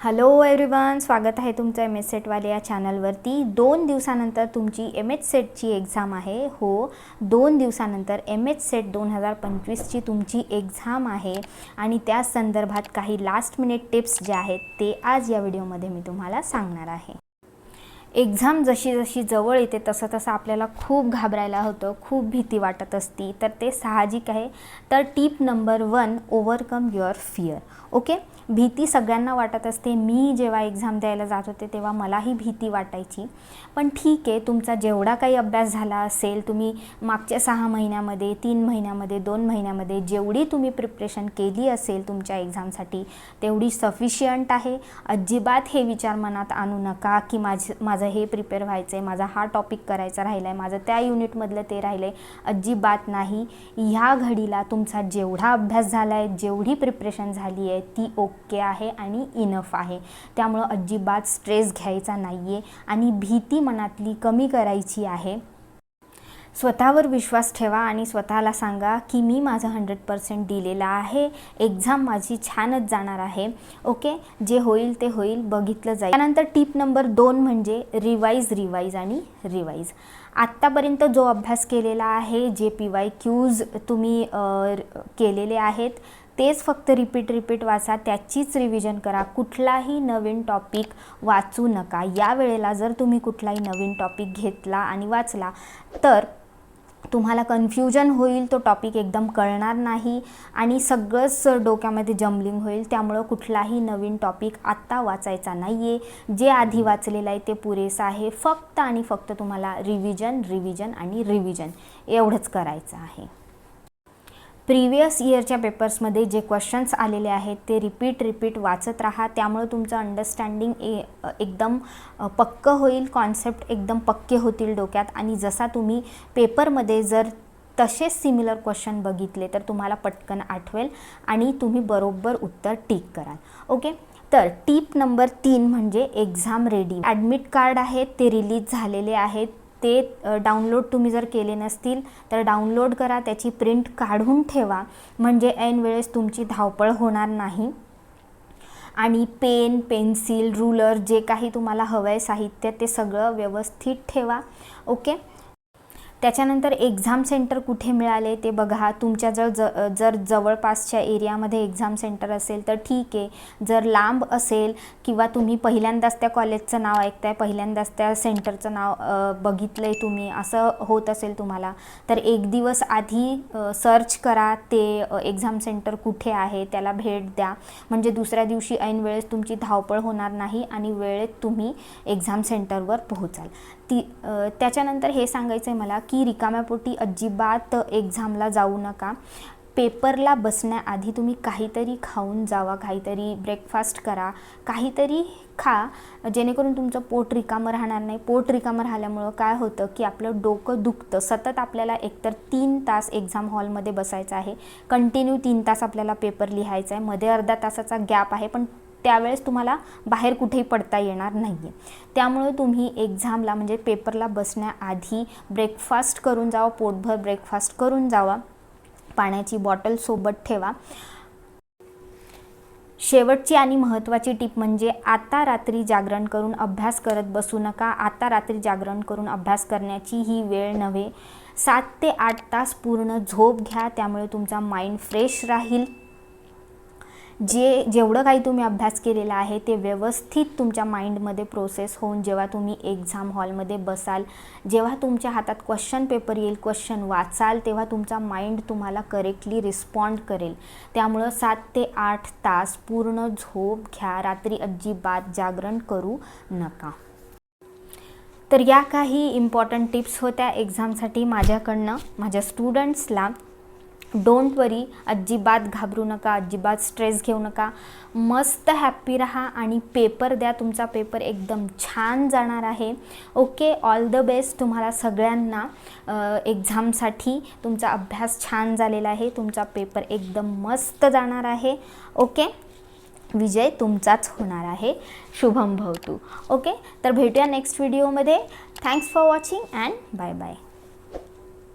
Hello everyone स्वागत आहे तुमचं एम एस सेटवाले या चॅनलवरती दोन दिवसानंतर तुमची एम एच सेटची एक्झाम आहे. हो दोन दिवसानंतर एम एच सेट दोन हजार पंचवीसची तुमची एक्झाम आहे. आणि त्या संदर्भात काही लास्ट मिनिट टिप्स जे आहेत ते आज या व्हिडिओमध्ये मी तुम्हाला सांगणार आहे. एक्झाम जशी जशी जवळ येते तसं तसं आपल्याला खूप घाबरायला होतं खूप भीती वाटत असती. तर ते साहजिक आहे. तर tip number one overcome your fear okay भीती सगळ्यांना वाटत असते. मी जेव्हा एक्झाम द्यायला जात होते तेव्हा मलाही भीती वाटायची. पण ठीक आहे तुमचा जेवढा काही अभ्यास झाला असेल तुम्ही मागच्या सहा महिन्यामध्ये तीन महिन्यामध्ये दोन महिन्यामध्ये जेवढी तुम्ही प्रिपरेशन केली असेल तुमच्या एक्झामसाठी तेवढी सफिशियंट आहे. अजिबात हे विचार मनात आणू नका की माझं माझं माझं हे प्रिपेअर व्हायचं आहे माझा हा टॉपिक करायचा राहिला आहे माझं त्या युनिटमधलं ते राहिलं आहे अजिबात नाही. ह्या घडीला तुमचा जेवढा अभ्यास झाला आहे जेवढी प्रिपरेशन झाली आहे ती ओके आहे आणि इनफ आहे. त्यामुळं अजिबात स्ट्रेस घ्यायचा नाही आहे आणि भीती मनातली कमी करायची आहे. स्वतःवर विश्वास ठेवा आणि स्वतःला सांगा की मी माझं हंड्रेड पर्सेंट दिलेलं आहे. एक्झाम माझी छानच जाणार आहे. ओके जे होईल ते होईल बघितलं जाईल. त्यानंतर टीप नंबर दोन म्हणजे रिवाईज रिवाईज आणि रिवाईज आत्तापर्यंत जो अभ्यास केलेला आहे जे पी वाय क्यूज तुम्ही केलेले आहेत तेच फक्त रिपीट रिपीट वाचा. त्याचीच रिव्हिजन करा. कुठलाही नवीन टॉपिक वाचू नका. या वेळेला जर तुम्ही कुठलाही नवीन टॉपिक घेतला आणि वाचला तर तुम्हाला कन्फ्युजन होईल तो टॉपिक एकदम कळणार नाही आणि सगळंच डोक्यामध्ये जम्बलिंग होईल. त्यामुळं कुठलाही नवीन टॉपिक आत्ता वाचायचा नाही आहे जे आधी वाचलेलं आहे ते पुरेसं आहे. फक्त आणि फक्त तुम्हाला रिव्हिजन रिव्हिजन आणि रिव्हिजन एवढंच करायचं आहे. प्रिव्हियस इयरच्या पेपर्समध्ये जे क्वेश्चन्स आलेले आहेत ते रिपीट रिपीट वाचत राहा. त्यामुळे तुमचं अंडरस्टँडिंग ए एकदम पक्कं होईल कॉन्सेप्ट एकदम पक्के होतील डोक्यात. आणि जसा तुम्ही पेपरमध्ये जर तसेच सिमिलर क्वेश्चन बघितले तर तुम्हाला पटकन आठवेल आणि तुम्ही बरोबर उत्तर टिक कराल. ओके तर टीप नंबर तीन म्हणजे एक्झाम रेडी ॲडमिट कार्ड आहेत ते रिलीज झालेले आहेत. ते डाउनलोड तुम्ही जर केले नसतील तर डाउनलोड करा त्याची प्रिंट काढून ठेवा. म्हणजे ऐन वेळेस तुमची धावपळ होणार नाही. आणि पेन पेन्सिल रुलर जे काही तुम्हाला हवं आहे साहित्य ते सगळं व्यवस्थित ठेवा. ओके? त्याच्यानंतर एक्झाम सेंटर कुठे मिळाले ते बघा. तुमच्या जर ज जर जवळपासच्या एरियामध्ये एक्झाम सेंटर असेल तर ठीक आहे. जर लांब असेल किंवा तुम्ही पहिल्यांदाच त्या कॉलेजचं नाव ऐकताय पहिल्यांदाच त्या सेंटरचं नाव बघितलं आहे तुम्ही असं होत असेल तुम्हाला तर एक दिवस आधी सर्च करा ते एक्झाम सेंटर कुठे आहे त्याला भेट द्या. म्हणजे दुसऱ्या दिवशी ऐन वेळेस तुमची धावपळ होणार नाही आणि वेळेत तुम्ही एक्झाम सेंटरवर पोहोचाल. ती त्याच्यानंतर हे सांगायचं आहे मला की रिकाम्यापोटी अजिबात एक्झामला जाऊ नका. पेपरला बसण्याआधी तुम्ही काहीतरी खाऊन जावा काहीतरी ब्रेकफास्ट करा काहीतरी खा जेणेकरून तुमचं पोट रिकामं राहणार नाही. पोट रिकामं राहिल्यामुळं काय होतं की आपलं डोकं दुखतं. सतत आपल्याला एकतर तीन तास एक्झाम हॉलमध्ये बसायचं आहे. कंटिन्यू तीन तास आपल्याला पेपर लिहायचा आहे. मध्ये अर्धा तासाचा गॅप आहे पण त्यावेळेस तुम्हाला बाहेर कुठेही पडता येणार नाही आहे त्यामुळे तुम्ही एक्झामला म्हणजे पेपरला बसण्याआधी ब्रेकफास्ट करून जावा पोटभर ब्रेकफास्ट करून जावा. पाण्याची बॉटल सोबत ठेवा. शेवटची आणि महत्त्वाची टीप म्हणजे आता रात्री जागरण करून अभ्यास करत बसू नका. आता रात्री जागरण करून अभ्यास करण्याची ही वेळ नव्हे. सात ते आठ तास पूर्ण झोप घ्या त्यामुळे तुमचा माइंड फ्रेश राहील. जे जेवढं काही तुम्ही अभ्यास केलेला आहे ते व्यवस्थित तुमच्या माइंडमध्ये प्रोसेस होऊन जेव्हा तुम्ही एक्झाम हॉलमध्ये बसाल जेव्हा तुमच्या हातात क्वेश्चन पेपर येईल क्वेश्चन वाचाल तेव्हा तुमचा माइंड तुम्हाला करेक्टली रिस्पॉन्ड करेल. त्यामुळं सात ते आठ तास पूर्ण झोप घ्या रात्री अजिबात जागरण करू नका. तर या काही इम्पॉर्टंट टिप्स होत्या एक्झामसाठी माझ्याकडनं माझ्या स्टुडंट्सला डोंट वरी अजिबात घाबरू नका अजिबात स्ट्रेस घेऊ नका. मस्त हॅप्पी राहा आणि पेपर द्या तुमचा पेपर एकदम छान जाणार आहे. ओके ऑल द बेस्ट तुम्हाला सगळ्यांना. एक्झामसाठी तुमचा अभ्यास छान झालेला आहे तुमचा पेपर एकदम मस्त जाणार आहे. ओके विजय तुमचाच होणार आहे. शुभम भवतू ओके तर भेटूया नेक्स्ट व्हिडिओमध्ये thanks for watching and bye bye